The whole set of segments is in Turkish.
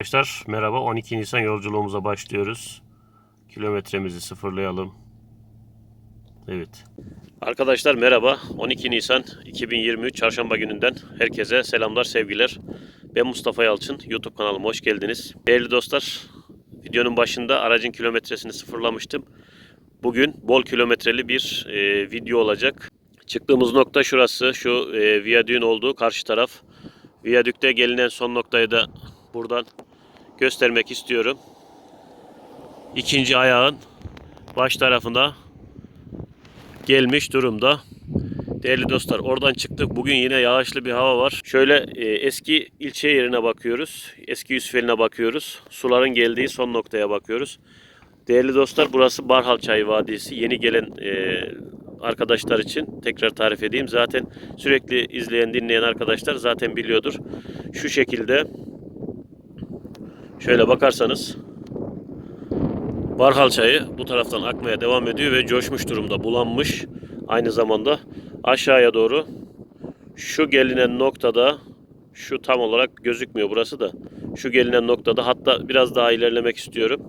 Arkadaşlar merhaba 12 Nisan yolculuğumuza başlıyoruz. Kilometremizi sıfırlayalım. Evet. Arkadaşlar merhaba 12 Nisan 2023 Çarşamba gününden herkese selamlar sevgiler. Ben Mustafa Yalçın YouTube kanalıma hoş geldiniz. Değerli dostlar videonun başında aracın kilometresini sıfırlamıştım. Bugün bol kilometreli bir e, video olacak. Çıktığımız nokta şurası şu e, viyadüğün olduğu karşı taraf. Viyadükte gelinen son noktayı da buradan göstermek istiyorum. İkinci ayağın baş tarafına gelmiş durumda. Değerli dostlar oradan çıktık. Bugün yine yağışlı bir hava var. Şöyle e, eski ilçe yerine bakıyoruz. Eski Yusufeli'ne bakıyoruz. Suların geldiği son noktaya bakıyoruz. Değerli dostlar burası Barhal Çayı Vadisi. Yeni gelen e, arkadaşlar için tekrar tarif edeyim. Zaten sürekli izleyen dinleyen arkadaşlar zaten biliyordur. Şu şekilde Şöyle bakarsanız Barhal çayı bu taraftan akmaya devam ediyor ve coşmuş durumda, bulanmış. Aynı zamanda aşağıya doğru şu gelinen noktada şu tam olarak gözükmüyor burası da. Şu gelinen noktada hatta biraz daha ilerlemek istiyorum.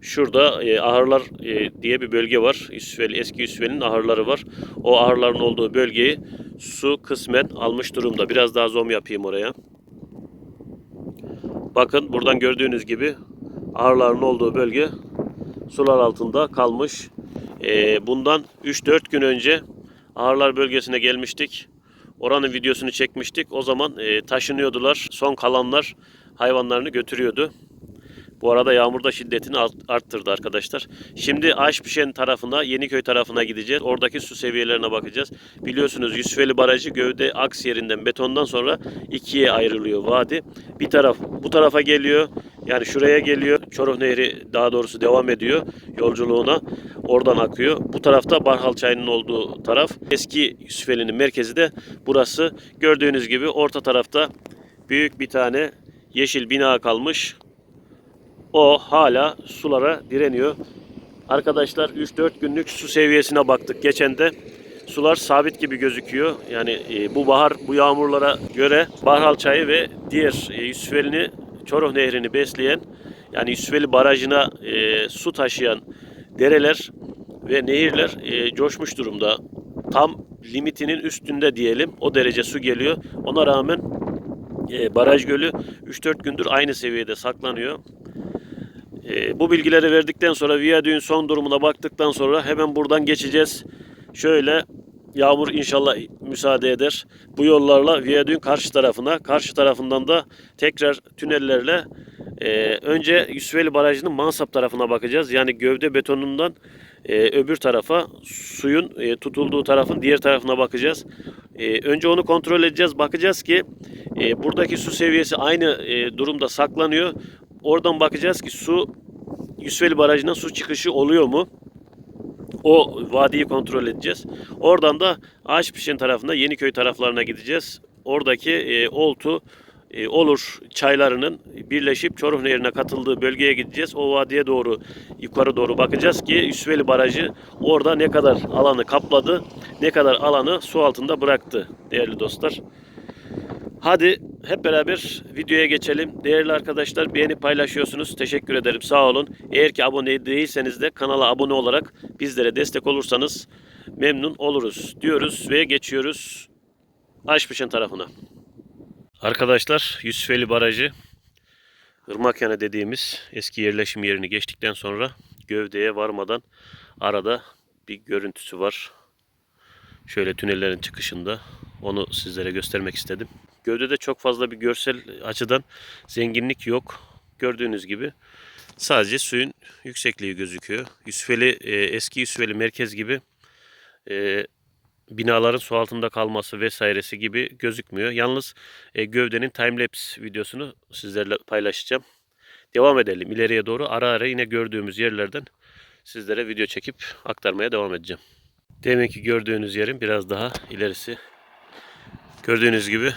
Şurada e, ahırlar e, diye bir bölge var. Yusufeli, eski Yusufeli'nin ahırları var. O ahırların olduğu bölgeyi su kısmen almış durumda. Biraz daha zoom yapayım oraya. Bakın buradan gördüğünüz gibi ahırların olduğu bölge sular altında kalmış. Ee, bundan 3-4 gün önce ahırlar bölgesine gelmiştik. Oranın videosunu çekmiştik. O zaman e, taşınıyordular. Son kalanlar hayvanlarını götürüyordu. Bu arada yağmur da şiddetini art- arttırdı arkadaşlar. Şimdi Aşpişen tarafına, Yeniköy tarafına gideceğiz. Oradaki su seviyelerine bakacağız. Biliyorsunuz Yusufeli Barajı gövde aks yerinden betondan sonra ikiye ayrılıyor vadi. Bir taraf bu tarafa geliyor. Yani şuraya geliyor. Çoruh Nehri daha doğrusu devam ediyor yolculuğuna. Oradan akıyor. Bu tarafta Barhal Çayı'nın olduğu taraf. Eski Yusufeli'nin merkezi de burası. Gördüğünüz gibi orta tarafta büyük bir tane yeşil bina kalmış. O hala sulara direniyor. Arkadaşlar 3-4 günlük su seviyesine baktık. Geçen de sular sabit gibi gözüküyor. Yani e, bu bahar bu yağmurlara göre Barhal Çayı ve diğer e, Yusufeli'ni Çoruh Nehri'ni besleyen yani Yusufeli Barajı'na e, su taşıyan dereler ve nehirler e, coşmuş durumda. Tam limitinin üstünde diyelim. O derece su geliyor. Ona rağmen e, baraj gölü 3-4 gündür aynı seviyede saklanıyor. E, bu bilgileri verdikten sonra viyadüğün son durumuna baktıktan sonra hemen buradan geçeceğiz. Şöyle yağmur inşallah müsaade eder. Bu yollarla viyadüğün karşı tarafına, karşı tarafından da tekrar tünellerle e, önce Yusufeli Barajı'nın Mansap tarafına bakacağız. Yani gövde betonundan e, öbür tarafa suyun e, tutulduğu tarafın diğer tarafına bakacağız. E, önce onu kontrol edeceğiz. Bakacağız ki e, buradaki su seviyesi aynı e, durumda saklanıyor. Oradan bakacağız ki su Yusufeli Barajı'na su çıkışı oluyor mu? O vadiyi kontrol edeceğiz. Oradan da Ağaçpişen tarafına Yeniköy taraflarına gideceğiz. Oradaki e, Oltu e, Olur çaylarının birleşip Çoruh Nehri'ne katıldığı bölgeye gideceğiz. O vadiye doğru yukarı doğru bakacağız ki Yusufeli Barajı orada ne kadar alanı kapladı, ne kadar alanı su altında bıraktı değerli dostlar. Hadi hep beraber videoya geçelim. Değerli arkadaşlar beğeni paylaşıyorsunuz. Teşekkür ederim. Sağ olun. Eğer ki abone değilseniz de kanala abone olarak bizlere destek olursanız memnun oluruz diyoruz ve geçiyoruz Aşpışın tarafına. Arkadaşlar Yusufeli Barajı Irmakyanı dediğimiz eski yerleşim yerini geçtikten sonra gövdeye varmadan arada bir görüntüsü var. Şöyle tünellerin çıkışında onu sizlere göstermek istedim. Gövdede çok fazla bir görsel açıdan zenginlik yok. Gördüğünüz gibi sadece suyun yüksekliği gözüküyor. Yusufeli e, eski Yusufeli merkez gibi e, binaların su altında kalması vesairesi gibi gözükmüyor. Yalnız e, gövdenin timelapse videosunu sizlerle paylaşacağım. Devam edelim ileriye doğru. Ara ara yine gördüğümüz yerlerden sizlere video çekip aktarmaya devam edeceğim. Demek ki gördüğünüz yerin biraz daha ilerisi. Gördüğünüz gibi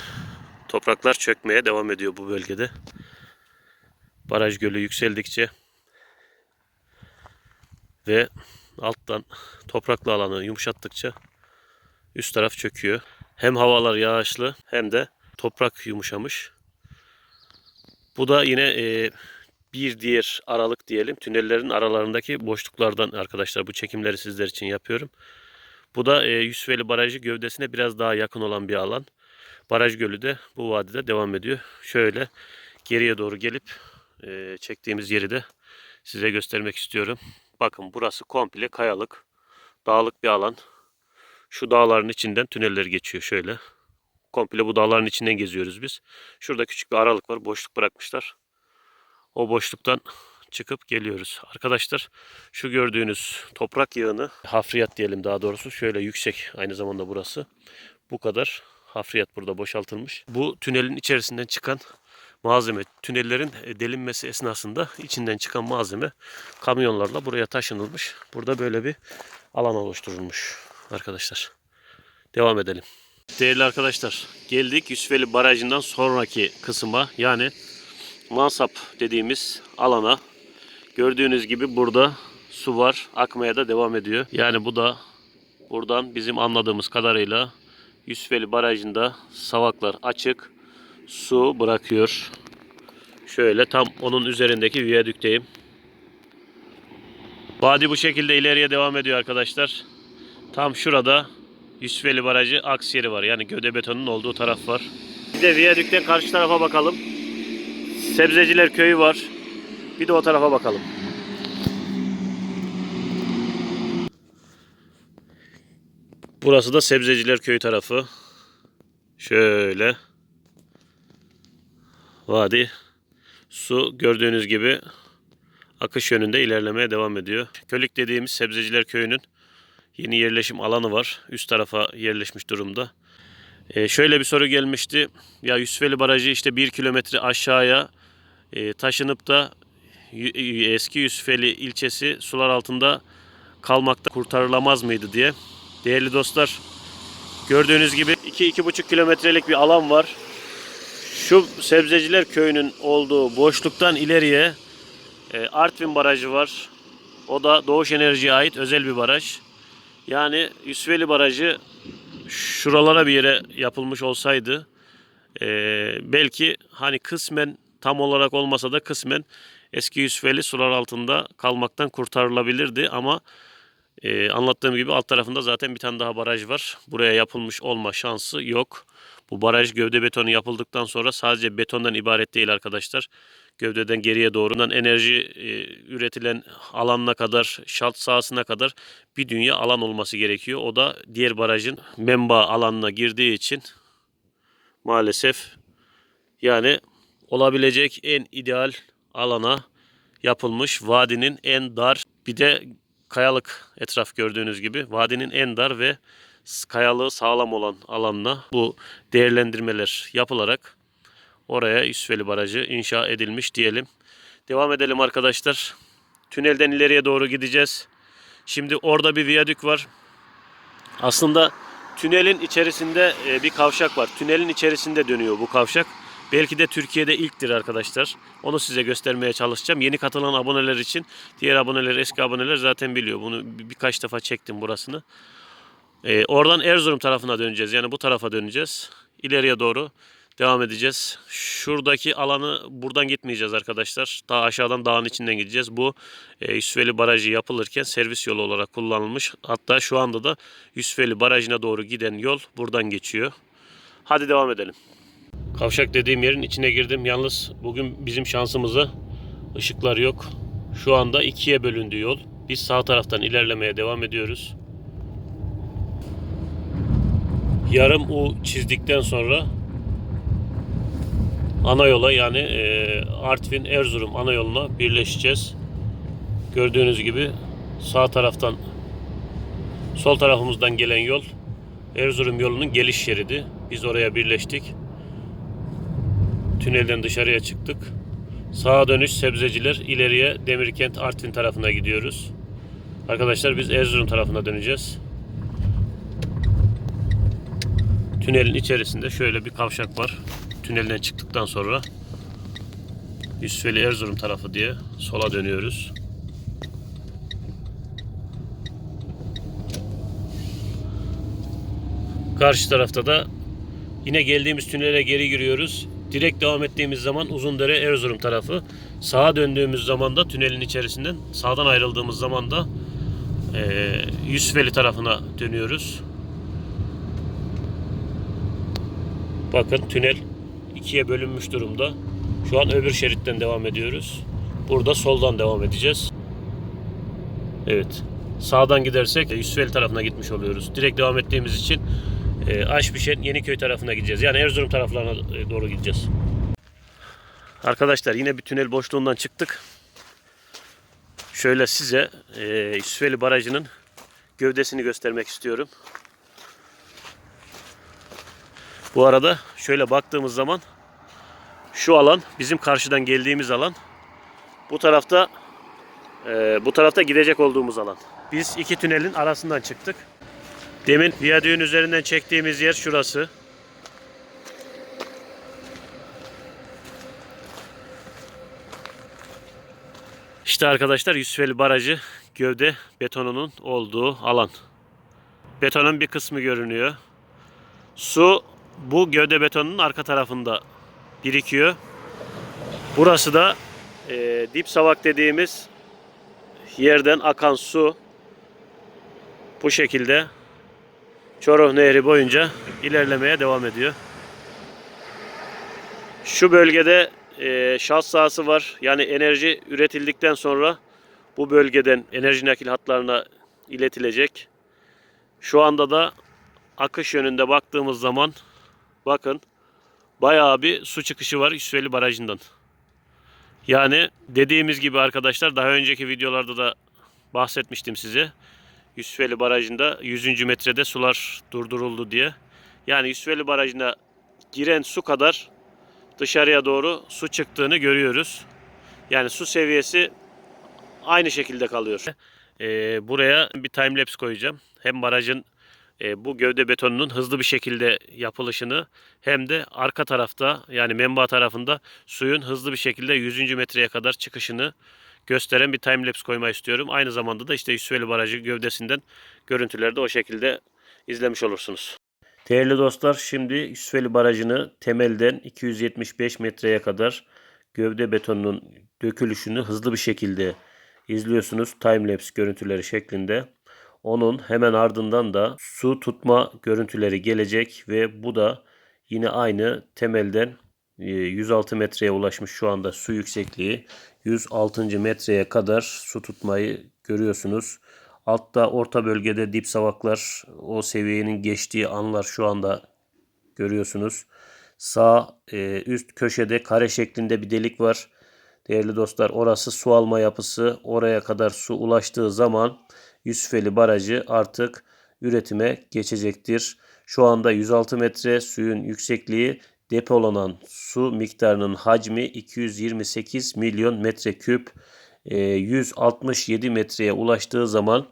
topraklar çökmeye devam ediyor bu bölgede. Baraj gölü yükseldikçe ve alttan topraklı alanı yumuşattıkça üst taraf çöküyor. Hem havalar yağışlı hem de toprak yumuşamış. Bu da yine e, bir diğer aralık diyelim. Tünellerin aralarındaki boşluklardan arkadaşlar bu çekimleri sizler için yapıyorum. Bu da e, Yusufeli Barajı gövdesine biraz daha yakın olan bir alan. Baraj Gölü de bu vadide devam ediyor. Şöyle geriye doğru gelip e, çektiğimiz yeri de size göstermek istiyorum. Bakın burası komple kayalık, dağlık bir alan. Şu dağların içinden tüneller geçiyor şöyle. Komple bu dağların içinden geziyoruz biz. Şurada küçük bir aralık var, boşluk bırakmışlar. O boşluktan çıkıp geliyoruz. Arkadaşlar şu gördüğünüz toprak yığını, hafriyat diyelim daha doğrusu şöyle yüksek aynı zamanda burası. Bu kadar hafriyat burada boşaltılmış. Bu tünelin içerisinden çıkan malzeme, tünellerin e, delinmesi esnasında içinden çıkan malzeme kamyonlarla buraya taşınılmış. Burada böyle bir alan oluşturulmuş arkadaşlar. Devam edelim. Değerli arkadaşlar geldik Yusufeli Barajı'ndan sonraki kısma yani Mansap dediğimiz alana. Gördüğünüz gibi burada su var. Akmaya da devam ediyor. Yani bu da buradan bizim anladığımız kadarıyla Yusufeli Barajı'nda savaklar açık. Su bırakıyor. Şöyle tam onun üzerindeki viyadükteyim. Vadi bu şekilde ileriye devam ediyor arkadaşlar. Tam şurada Yusufeli Barajı aks yeri var. Yani gövde betonun olduğu taraf var. Bir de viyadükten karşı tarafa bakalım. Sebzeciler köyü var. Bir de o tarafa bakalım. Burası da Sebzeciler köyü tarafı. Şöyle. Vadi. Su gördüğünüz gibi akış yönünde ilerlemeye devam ediyor. Kölük dediğimiz Sebzeciler köyünün yeni yerleşim alanı var. Üst tarafa yerleşmiş durumda. Ee, şöyle bir soru gelmişti. Ya Yusufeli Barajı işte bir kilometre aşağıya e, taşınıp da eski Yusufeli ilçesi sular altında kalmakta kurtarılamaz mıydı diye. Değerli dostlar gördüğünüz gibi 2-2,5 kilometrelik bir alan var. Şu Sebzeciler Köyü'nün olduğu boşluktan ileriye e, Artvin Barajı var. O da Doğuş Enerji'ye ait özel bir baraj. Yani Yusufeli Barajı şuralara bir yere yapılmış olsaydı e, belki hani kısmen tam olarak olmasa da kısmen eski Yusufeli sular altında kalmaktan kurtarılabilirdi ama e, anlattığım gibi alt tarafında zaten bir tane daha baraj var. Buraya yapılmış olma şansı yok. Bu baraj gövde betonu yapıldıktan sonra sadece betondan ibaret değil arkadaşlar. Gövdeden geriye doğrudan enerji e, üretilen alanına kadar, şalt sahasına kadar bir dünya alan olması gerekiyor. O da diğer barajın menba alanına girdiği için maalesef yani olabilecek en ideal alana yapılmış vadinin en dar bir de kayalık etraf gördüğünüz gibi vadinin en dar ve kayalığı sağlam olan alanına bu değerlendirmeler yapılarak oraya Yusufeli Barajı inşa edilmiş diyelim. Devam edelim arkadaşlar. Tünelden ileriye doğru gideceğiz. Şimdi orada bir viyadük var. Aslında tünelin içerisinde e, bir kavşak var. Tünelin içerisinde dönüyor bu kavşak. Belki de Türkiye'de ilktir arkadaşlar. Onu size göstermeye çalışacağım. Yeni katılan aboneler için. Diğer aboneler, eski aboneler zaten biliyor. Bunu bir- birkaç defa çektim burasını. Ee, oradan Erzurum tarafına döneceğiz. Yani bu tarafa döneceğiz. İleriye doğru devam edeceğiz. Şuradaki alanı buradan gitmeyeceğiz arkadaşlar. Daha aşağıdan dağın içinden gideceğiz. Bu e, Yusufeli Barajı yapılırken servis yolu olarak kullanılmış. Hatta şu anda da Yusufeli Barajı'na doğru giden yol buradan geçiyor. Hadi devam edelim. Kavşak dediğim yerin içine girdim. Yalnız bugün bizim şansımıza ışıklar yok. Şu anda ikiye bölündü yol. Biz sağ taraftan ilerlemeye devam ediyoruz. Yarım U çizdikten sonra ana yola yani e, Artvin Erzurum ana yoluna birleşeceğiz. Gördüğünüz gibi sağ taraftan sol tarafımızdan gelen yol Erzurum yolunun geliş şeridi. Biz oraya birleştik. Tünelden dışarıya çıktık. Sağa dönüş sebzeciler ileriye Demirkent Artvin tarafına gidiyoruz. Arkadaşlar biz Erzurum tarafına döneceğiz. Tünelin içerisinde şöyle bir kavşak var. Tünelden çıktıktan sonra Yusufeli Erzurum tarafı diye sola dönüyoruz. Karşı tarafta da yine geldiğimiz tünele geri giriyoruz. Direkt devam ettiğimiz zaman Uzundere Erzurum tarafı. Sağa döndüğümüz zaman da tünelin içerisinden sağdan ayrıldığımız zaman da e, Yusufeli tarafına dönüyoruz. Bakın tünel ikiye bölünmüş durumda. Şu an öbür şeritten devam ediyoruz. Burada soldan devam edeceğiz. Evet. Sağdan gidersek Yusufeli tarafına gitmiş oluyoruz. Direkt devam ettiğimiz için e, Aşbişen Yeniköy tarafına gideceğiz. Yani Erzurum taraflarına e, doğru gideceğiz. Arkadaşlar yine bir tünel boşluğundan çıktık. Şöyle size e, Yusufeli Barajı'nın gövdesini göstermek istiyorum. Bu arada şöyle baktığımız zaman şu alan bizim karşıdan geldiğimiz alan. Bu tarafta e, bu tarafta gidecek olduğumuz alan. Biz iki tünelin arasından çıktık. Demin viyadüğün üzerinden çektiğimiz yer şurası. İşte arkadaşlar Yusufeli Barajı gövde betonunun olduğu alan. Betonun bir kısmı görünüyor. Su bu gövde betonunun arka tarafında birikiyor. Burası da e, dip savak dediğimiz yerden akan su bu şekilde Çoruh Nehri boyunca ilerlemeye devam ediyor. Şu bölgede e, şans sahası var. Yani enerji üretildikten sonra bu bölgeden enerji nakil hatlarına iletilecek. Şu anda da akış yönünde baktığımız zaman bakın bayağı bir su çıkışı var Yusufeli Barajı'ndan. Yani dediğimiz gibi arkadaşlar daha önceki videolarda da bahsetmiştim size. Yusufeli Barajı'nda 100. metrede sular durduruldu diye. Yani Yusufeli Barajı'na giren su kadar dışarıya doğru su çıktığını görüyoruz. Yani su seviyesi aynı şekilde kalıyor. Ee, buraya bir time lapse koyacağım. Hem barajın e, bu gövde betonunun hızlı bir şekilde yapılışını hem de arka tarafta yani menba tarafında suyun hızlı bir şekilde 100. metreye kadar çıkışını gösteren bir time lapse koymayı istiyorum. Aynı zamanda da işte Yusufeli Barajı gövdesinden görüntüleri de o şekilde izlemiş olursunuz. Değerli dostlar şimdi Yusufeli Barajı'nı temelden 275 metreye kadar gövde betonunun dökülüşünü hızlı bir şekilde izliyorsunuz. Time lapse görüntüleri şeklinde. Onun hemen ardından da su tutma görüntüleri gelecek ve bu da yine aynı temelden 106 metreye ulaşmış şu anda su yüksekliği. 106. metreye kadar su tutmayı görüyorsunuz. Altta orta bölgede dip savaklar o seviyenin geçtiği anlar şu anda görüyorsunuz. Sağ e, üst köşede kare şeklinde bir delik var. Değerli dostlar orası su alma yapısı. Oraya kadar su ulaştığı zaman Yusufeli Barajı artık üretime geçecektir. Şu anda 106 metre suyun yüksekliği depolanan su miktarının hacmi 228 milyon metreküp. E, 167 metreye ulaştığı zaman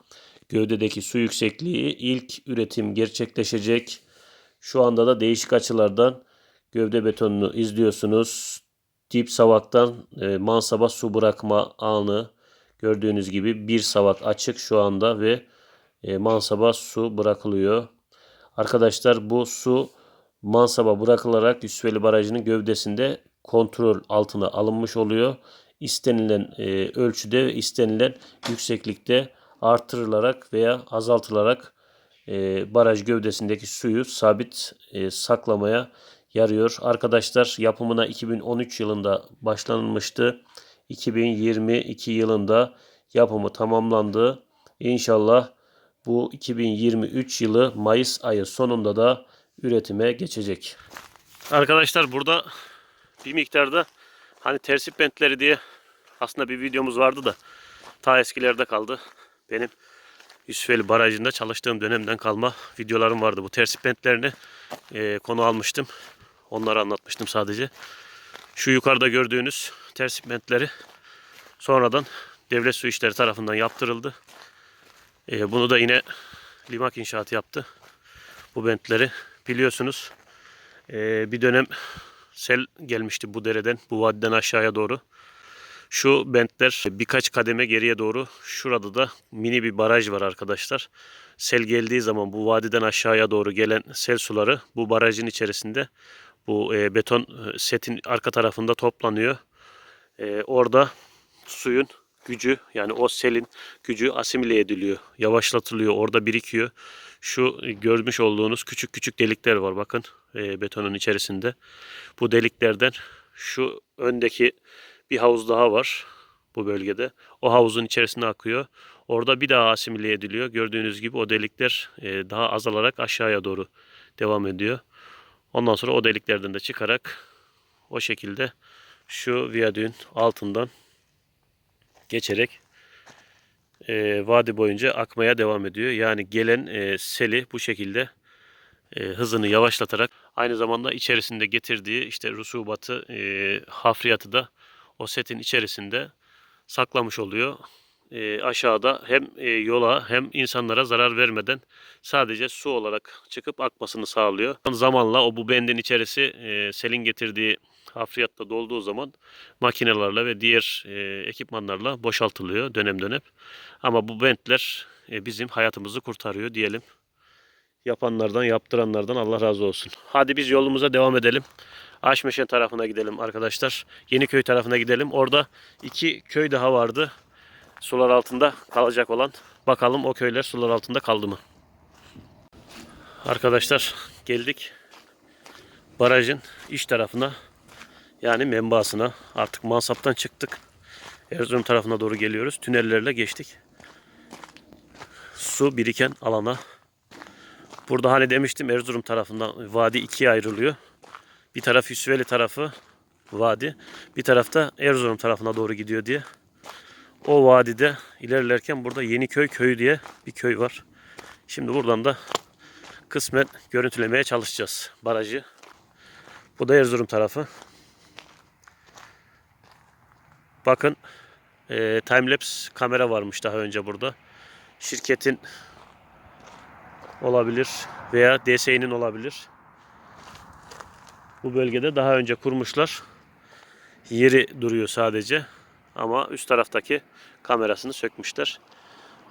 gövdedeki su yüksekliği ilk üretim gerçekleşecek. Şu anda da değişik açılardan gövde betonunu izliyorsunuz. Dip savaktan e, mansaba su bırakma anı gördüğünüz gibi bir savak açık şu anda ve e, mansaba su bırakılıyor. Arkadaşlar bu su mansaba bırakılarak Yusufeli Barajı'nın gövdesinde kontrol altına alınmış oluyor. İstenilen e, ölçüde istenilen yükseklikte artırılarak veya azaltılarak e, baraj gövdesindeki suyu sabit e, saklamaya yarıyor. Arkadaşlar yapımına 2013 yılında başlanılmıştı. 2022 yılında yapımı tamamlandı. İnşallah bu 2023 yılı Mayıs ayı sonunda da üretime geçecek. Arkadaşlar burada bir miktarda hani tersip bentleri diye aslında bir videomuz vardı da ta eskilerde kaldı. Benim Yusufeli Barajı'nda çalıştığım dönemden kalma videolarım vardı. Bu tersip bentlerini e, konu almıştım. Onları anlatmıştım sadece. Şu yukarıda gördüğünüz tersip bentleri sonradan devlet su işleri tarafından yaptırıldı. E, bunu da yine Limak İnşaat yaptı. Bu bentleri biliyorsunuz. E, bir dönem sel gelmişti bu dereden, bu vadiden aşağıya doğru. Şu bentler birkaç kademe geriye doğru şurada da mini bir baraj var arkadaşlar. Sel geldiği zaman bu vadiden aşağıya doğru gelen sel suları bu barajın içerisinde Bu e, beton e, setin arka tarafında toplanıyor. E, orada suyun gücü yani o selin gücü asimile ediliyor. Yavaşlatılıyor. Orada birikiyor. Şu e, görmüş olduğunuz küçük küçük delikler var bakın e, betonun içerisinde. Bu deliklerden şu öndeki bir havuz daha var bu bölgede. O havuzun içerisine akıyor. Orada bir daha asimile ediliyor. Gördüğünüz gibi o delikler e, daha azalarak aşağıya doğru devam ediyor. Ondan sonra o deliklerden de çıkarak o şekilde şu viyadüğün altından geçerek e, vadi boyunca akmaya devam ediyor. Yani gelen e, seli bu şekilde e, hızını yavaşlatarak aynı zamanda içerisinde getirdiği işte rusubatı, e, hafriyatı da o setin içerisinde saklamış oluyor. E, aşağıda hem e, yola hem insanlara zarar vermeden sadece su olarak çıkıp akmasını sağlıyor. Zamanla o bu bendin içerisi e, selin getirdiği hafriyatla dolduğu zaman makinelerle ve diğer e, ekipmanlarla boşaltılıyor dönem dönem. Ama bu bentler e, bizim hayatımızı kurtarıyor diyelim. Yapanlardan, yaptıranlardan Allah razı olsun. Hadi biz yolumuza devam edelim. Aşmeşen tarafına gidelim arkadaşlar. Yeniköy tarafına gidelim. Orada iki köy daha vardı. Sular altında kalacak olan. Bakalım o köyler sular altında kaldı mı? Arkadaşlar geldik. Barajın iç tarafına yani menbaasına artık mansaptan çıktık. Erzurum tarafına doğru geliyoruz. Tünellerle geçtik. Su biriken alana. Burada hani demiştim Erzurum tarafından vadi ikiye ayrılıyor. Bir taraf Yusufeli tarafı vadi. Bir tarafta Erzurum tarafına doğru gidiyor diye. O vadide ilerlerken burada Yeniköy köyü diye bir köy var. Şimdi buradan da kısmen görüntülemeye çalışacağız barajı. Bu da Erzurum tarafı. Bakın e, timelapse kamera varmış daha önce burada. Şirketin olabilir veya DSİ'nin olabilir. Bu bölgede daha önce kurmuşlar. Yeri duruyor sadece. Ama üst taraftaki kamerasını sökmüşler.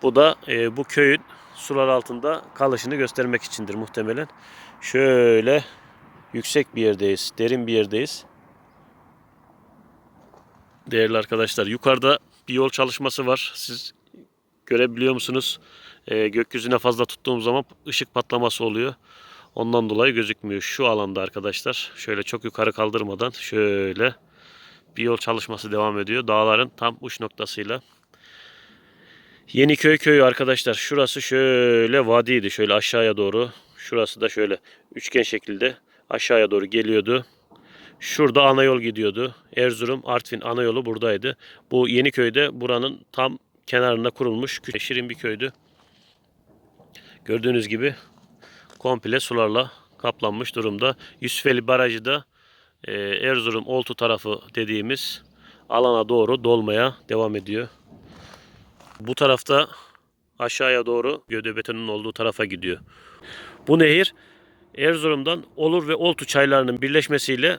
Bu da e, bu köyün sular altında kalışını göstermek içindir muhtemelen. Şöyle yüksek bir yerdeyiz, derin bir yerdeyiz. Değerli arkadaşlar, yukarıda bir yol çalışması var. Siz görebiliyor musunuz? E, gökyüzüne fazla tuttuğum zaman ışık patlaması oluyor. Ondan dolayı gözükmüyor. Şu alanda arkadaşlar, şöyle çok yukarı kaldırmadan şöyle bir yol çalışması devam ediyor. Dağların tam uç noktasıyla. Yeniköy köyü arkadaşlar. Şurası şöyle vadiydi. Şöyle aşağıya doğru. Şurası da şöyle üçgen şekilde aşağıya doğru geliyordu. Şurada ana yol gidiyordu. Erzurum Artvin ana yolu buradaydı. Bu Yeniköy'de buranın tam kenarında kurulmuş küçük şirin bir köydü. Gördüğünüz gibi komple sularla kaplanmış durumda. Yusufeli Barajı da e, Erzurum Oltu tarafı dediğimiz alana doğru dolmaya devam ediyor. Bu tarafta aşağıya doğru Gödebeton'un olduğu tarafa gidiyor. Bu nehir Erzurum'dan Olur ve Oltu çaylarının birleşmesiyle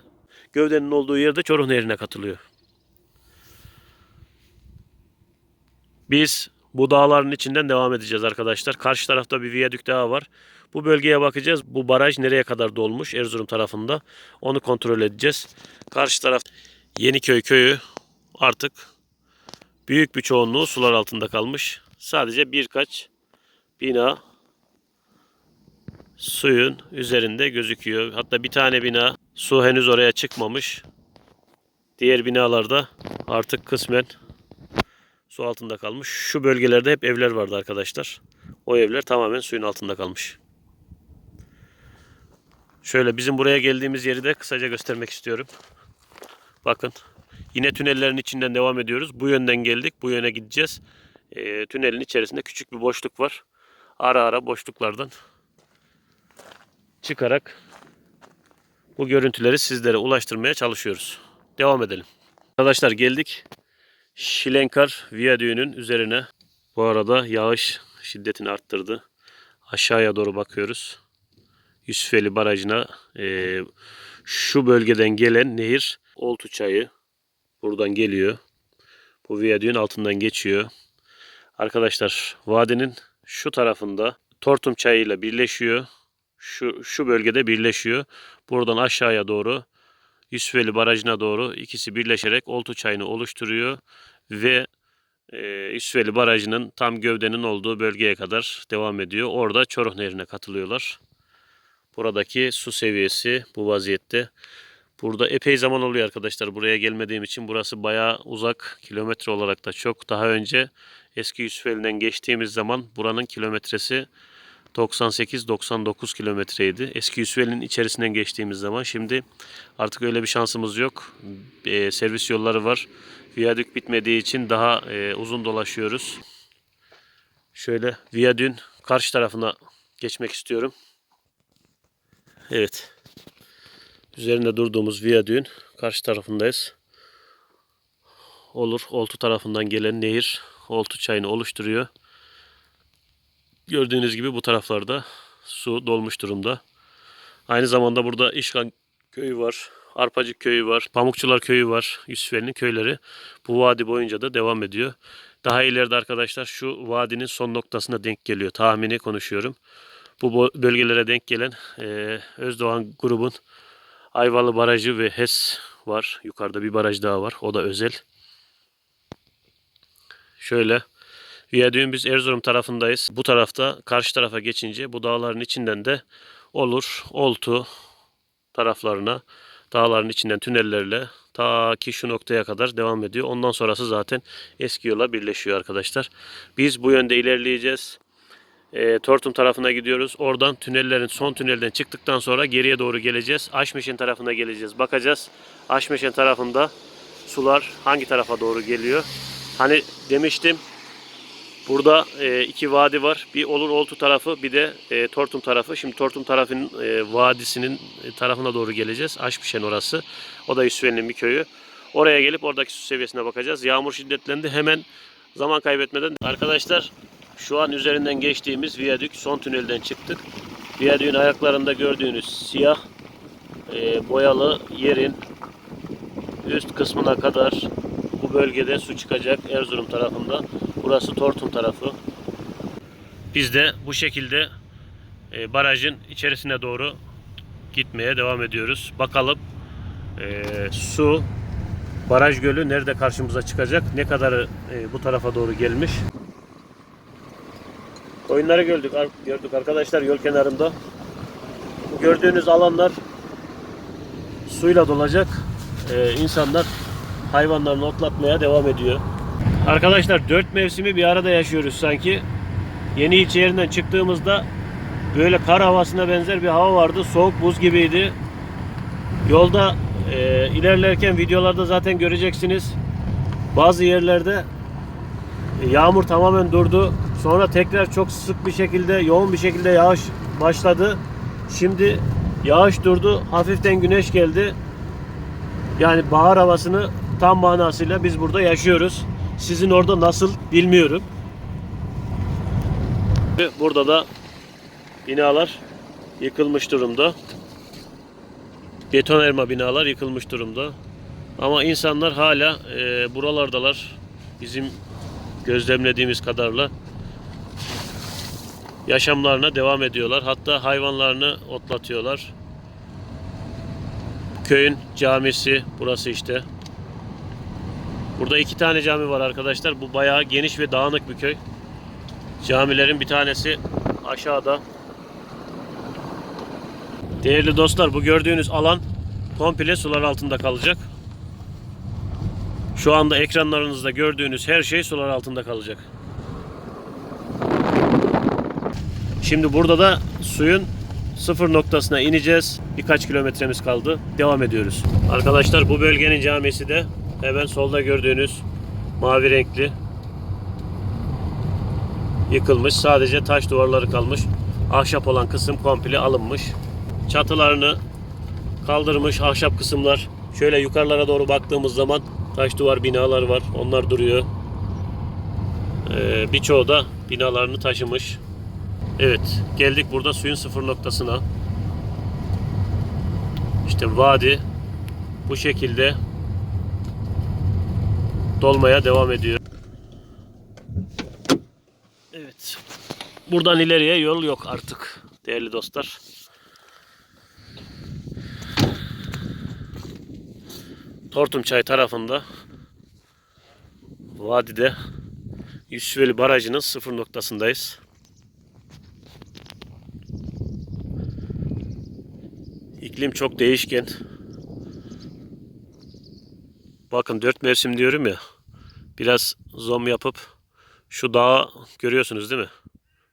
gövdenin olduğu yerde Çoruh Nehri'ne katılıyor. Biz bu dağların içinden devam edeceğiz arkadaşlar. Karşı tarafta bir viyadük daha var. Bu bölgeye bakacağız. Bu baraj nereye kadar dolmuş Erzurum tarafında. Onu kontrol edeceğiz. Karşı taraf Yeniköy köyü artık büyük bir çoğunluğu sular altında kalmış. Sadece birkaç bina suyun üzerinde gözüküyor. Hatta bir tane bina su henüz oraya çıkmamış. Diğer binalarda artık kısmen su altında kalmış. Şu bölgelerde hep evler vardı arkadaşlar. O evler tamamen suyun altında kalmış. Şöyle bizim buraya geldiğimiz yeri de kısaca göstermek istiyorum. Bakın yine tünellerin içinden devam ediyoruz. Bu yönden geldik. Bu yöne gideceğiz. Ee, tünelin içerisinde küçük bir boşluk var. Ara ara boşluklardan çıkarak bu görüntüleri sizlere ulaştırmaya çalışıyoruz. Devam edelim. Arkadaşlar geldik. Şilenkar Viyadüğü'nün üzerine. Bu arada yağış şiddetini arttırdı. Aşağıya doğru bakıyoruz. Yusufeli Barajı'na e, şu bölgeden gelen nehir Oltu Çayı buradan geliyor. Bu viyadüğün altından geçiyor. Arkadaşlar vadinin şu tarafında Tortum Çayı ile birleşiyor. şu şu bölgede birleşiyor. Buradan aşağıya doğru Yusufeli Barajı'na doğru ikisi birleşerek Oltu Çayı'nı oluşturuyor ve e, Yusufeli Barajı'nın tam gövdenin olduğu bölgeye kadar devam ediyor. Orada Çoruh Nehri'ne katılıyorlar. Buradaki su seviyesi bu vaziyette. Burada epey zaman oluyor arkadaşlar. Buraya gelmediğim için burası bayağı uzak. Kilometre olarak da çok. Daha önce eski Yusufeli'den geçtiğimiz zaman buranın kilometresi 98-99 kilometreydi. Eski Yusufeli'nin içerisinden geçtiğimiz zaman. Şimdi artık öyle bir şansımız yok. Ee, servis yolları var. Viyadük bitmediği için daha e, uzun dolaşıyoruz. Şöyle viyadün karşı tarafına geçmek istiyorum. Evet. Üzerinde durduğumuz viyadüğün karşı tarafındayız. Olur. Oltu tarafından gelen nehir Oltu çayını oluşturuyor. Gördüğünüz gibi bu taraflarda su dolmuş durumda. Aynı zamanda burada İşkan köyü var. Arpacık köyü var. Pamukçular köyü var. Yusufeli'nin köyleri. Bu vadi boyunca da devam ediyor. Daha ileride arkadaşlar şu vadinin son noktasına denk geliyor. Tahmini konuşuyorum. Bu bölgelere denk gelen eee Özdoğan grubun Ayvalı Barajı ve HES var. Yukarıda bir baraj daha var. O da özel. Şöyle Viyadüğün biz Erzurum tarafındayız. Bu tarafta karşı tarafa geçince bu dağların içinden de olur Oltu taraflarına dağların içinden tünellerle ta ki şu noktaya kadar devam ediyor. Ondan sonrası zaten eski yola birleşiyor arkadaşlar. Biz bu yönde ilerleyeceğiz. E, Tortum tarafına gidiyoruz. Oradan tünellerin son tünelden çıktıktan sonra geriye doğru geleceğiz. Aşmeşen tarafına geleceğiz. Bakacağız. Aşmeşen tarafında sular hangi tarafa doğru geliyor. Hani demiştim Burada e, iki vadi var. Bir Olur Oltu tarafı bir de e, Tortum tarafı. Şimdi Tortum tarafının e, vadisinin e, tarafına doğru geleceğiz. Aşpişen orası. O da Yusufeli'nin bir köyü. Oraya gelip oradaki su seviyesine bakacağız. Yağmur şiddetlendi. Hemen zaman kaybetmeden arkadaşlar şu an üzerinden geçtiğimiz viyadük son tünelden çıktık. Viyadüğün ayaklarında gördüğünüz siyah e, boyalı yerin üst kısmına kadar bu bölgede su çıkacak Erzurum tarafında. Burası Tortum tarafı. Biz de bu şekilde e, barajın içerisine doğru gitmeye devam ediyoruz. Bakalım e, su baraj gölü nerede karşımıza çıkacak? Ne kadarı e, bu tarafa doğru gelmiş? Koyunları gördük, gördük arkadaşlar yol kenarında. Gördüğünüz alanlar suyla dolacak. E, insanlar hayvanlarını otlatmaya devam ediyor. Arkadaşlar dört mevsimi bir arada yaşıyoruz sanki. Yeni ilçe yerinden çıktığımızda böyle kar havasına benzer bir hava vardı. Soğuk buz gibiydi. Yolda e, ilerlerken videolarda zaten göreceksiniz. Bazı yerlerde e, yağmur tamamen durdu. Sonra tekrar çok sık bir şekilde, yoğun bir şekilde yağış başladı. Şimdi yağış durdu. Hafiften güneş geldi. Yani bahar havasını tam manasıyla biz burada yaşıyoruz. Sizin orada nasıl bilmiyorum. Burada da binalar yıkılmış durumda. Beton erma binalar yıkılmış durumda. Ama insanlar hala e, buralardalar. Bizim gözlemlediğimiz kadarla yaşamlarına devam ediyorlar. Hatta hayvanlarını otlatıyorlar. Köyün camisi burası işte. Burada iki tane cami var arkadaşlar. Bu bayağı geniş ve dağınık bir köy. Camilerin bir tanesi aşağıda. Değerli dostlar bu gördüğünüz alan komple sular altında kalacak. Şu anda ekranlarınızda gördüğünüz her şey sular altında kalacak. Şimdi burada da suyun sıfır noktasına ineceğiz. Birkaç kilometremiz kaldı. Devam ediyoruz. Arkadaşlar bu bölgenin camisi de Hemen solda gördüğünüz mavi renkli yıkılmış. Sadece taş duvarları kalmış. Ahşap olan kısım komple alınmış. Çatılarını kaldırmış ahşap kısımlar. Şöyle yukarılara doğru baktığımız zaman taş duvar binalar var. Onlar duruyor. Ee, birçoğu da binalarını taşımış. Evet geldik burada suyun sıfır noktasına. İşte vadi bu şekilde dolmaya devam ediyor. Evet. Buradan ileriye yol yok artık değerli dostlar. Tortumçay tarafında vadide Yusufeli Barajı'nın sıfır noktasındayız. 2 iklim çok değişken. Bakın dört mevsim diyorum ya. Biraz zoom yapıp şu dağı görüyorsunuz değil mi?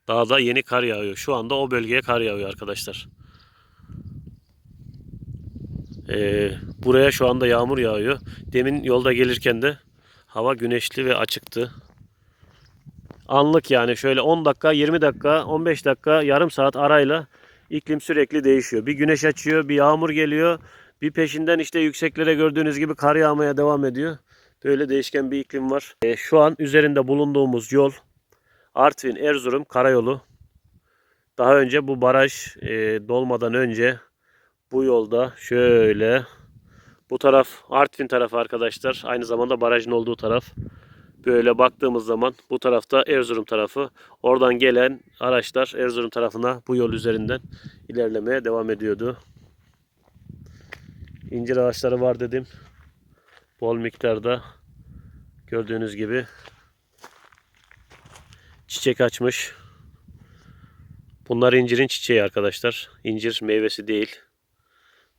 Dağda yeni kar yağıyor. Şu anda o bölgeye kar yağıyor arkadaşlar. Ee, buraya şu anda yağmur yağıyor. Demin yolda gelirken de hava güneşli ve açıktı. Anlık yani şöyle 10 dakika, 20 dakika, 15 dakika, yarım saat arayla iklim sürekli değişiyor. Bir güneş açıyor, bir yağmur geliyor. Bir peşinden işte yükseklere gördüğünüz gibi kar yağmaya devam ediyor. Böyle değişken bir iklim var. Ee, şu an üzerinde bulunduğumuz yol Artvin Erzurum karayolu. Daha önce bu baraj e, dolmadan önce bu yolda şöyle bu taraf Artvin tarafı arkadaşlar. Aynı zamanda barajın olduğu taraf. Böyle baktığımız zaman bu tarafta Erzurum tarafı. Oradan gelen araçlar Erzurum tarafına bu yol üzerinden ilerlemeye devam ediyordu. İncir ağaçları var dedim. Bol miktarda gördüğünüz gibi çiçek açmış. Bunlar incirin çiçeği arkadaşlar. İncir meyvesi değil.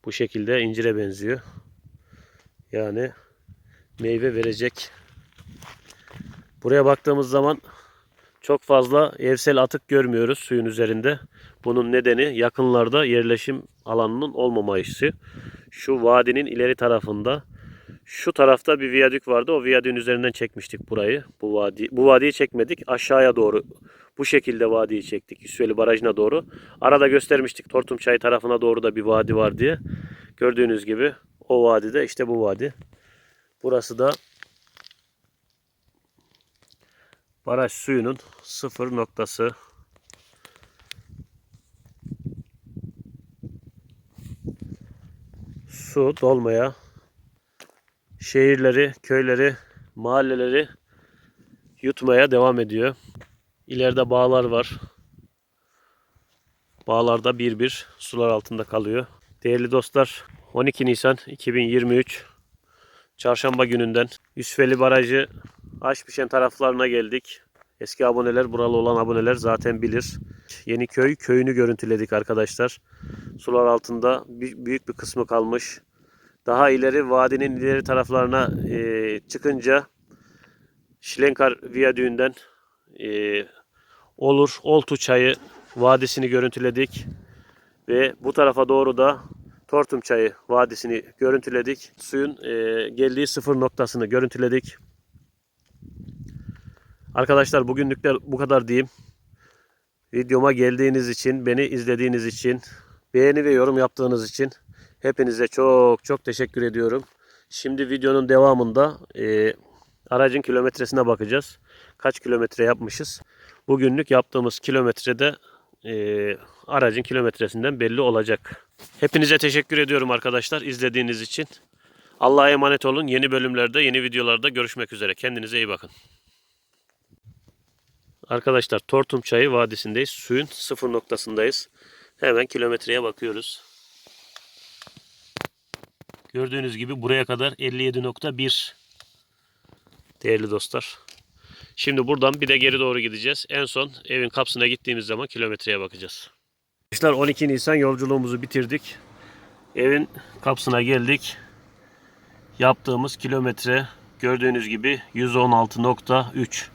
Bu şekilde incire benziyor. Yani meyve verecek. Buraya baktığımız zaman çok fazla evsel atık görmüyoruz suyun üzerinde. Bunun nedeni yakınlarda yerleşim alanının olmamayışı. Şu vadinin ileri tarafında şu tarafta bir viyadük vardı. O viyadüğün üzerinden çekmiştik burayı. Bu vadi bu vadiyi çekmedik. Aşağıya doğru bu şekilde vadiyi çektik. Yusufeli Barajı'na doğru. Arada göstermiştik Tortumçay tarafına doğru da bir vadi var diye. Gördüğünüz gibi o vadide işte bu vadi. Burası da baraj suyunun sıfır noktası. Su dolmaya şehirleri, köyleri, mahalleleri yutmaya devam ediyor. İleride bağlar var. Bağlarda bir bir sular altında kalıyor. Değerli dostlar 12 Nisan 2023 Çarşamba gününden Yusufeli Barajı Aşpişen taraflarına geldik. Eski aboneler, buralı olan aboneler zaten bilir. Yeniköy köyünü görüntüledik arkadaşlar. Sular altında büyük bir kısmı kalmış. Daha ileri vadinin ileri taraflarına e, çıkınca Şilenkar Viyadüğü'nden e, Olur Oltu Çayı Vadisi'ni görüntüledik. Ve bu tarafa doğru da Tortum Çayı Vadisi'ni görüntüledik. Suyun e, geldiği sıfır noktasını görüntüledik. Arkadaşlar bugünlükler bu kadar diyeyim. Videoma geldiğiniz için, beni izlediğiniz için, beğeni ve yorum yaptığınız için hepinize çok çok teşekkür ediyorum. Şimdi videonun devamında e, aracın kilometresine bakacağız. Kaç kilometre yapmışız. Bugünlük yaptığımız kilometrede e, aracın kilometresinden belli olacak. Hepinize teşekkür ediyorum arkadaşlar izlediğiniz için. Allah'a emanet olun. Yeni bölümlerde, yeni videolarda görüşmek üzere. Kendinize iyi bakın. Arkadaşlar Tortum Çayı Vadisi'ndeyiz. Suyun sıfır noktasındayız. Hemen kilometreye bakıyoruz. Gördüğünüz gibi buraya kadar 57.1 değerli dostlar. Şimdi buradan bir de geri doğru gideceğiz. En son evin kapısına gittiğimiz zaman kilometreye bakacağız. Arkadaşlar 12 Nisan yolculuğumuzu bitirdik. Evin kapısına geldik. Yaptığımız kilometre gördüğünüz gibi 116.3.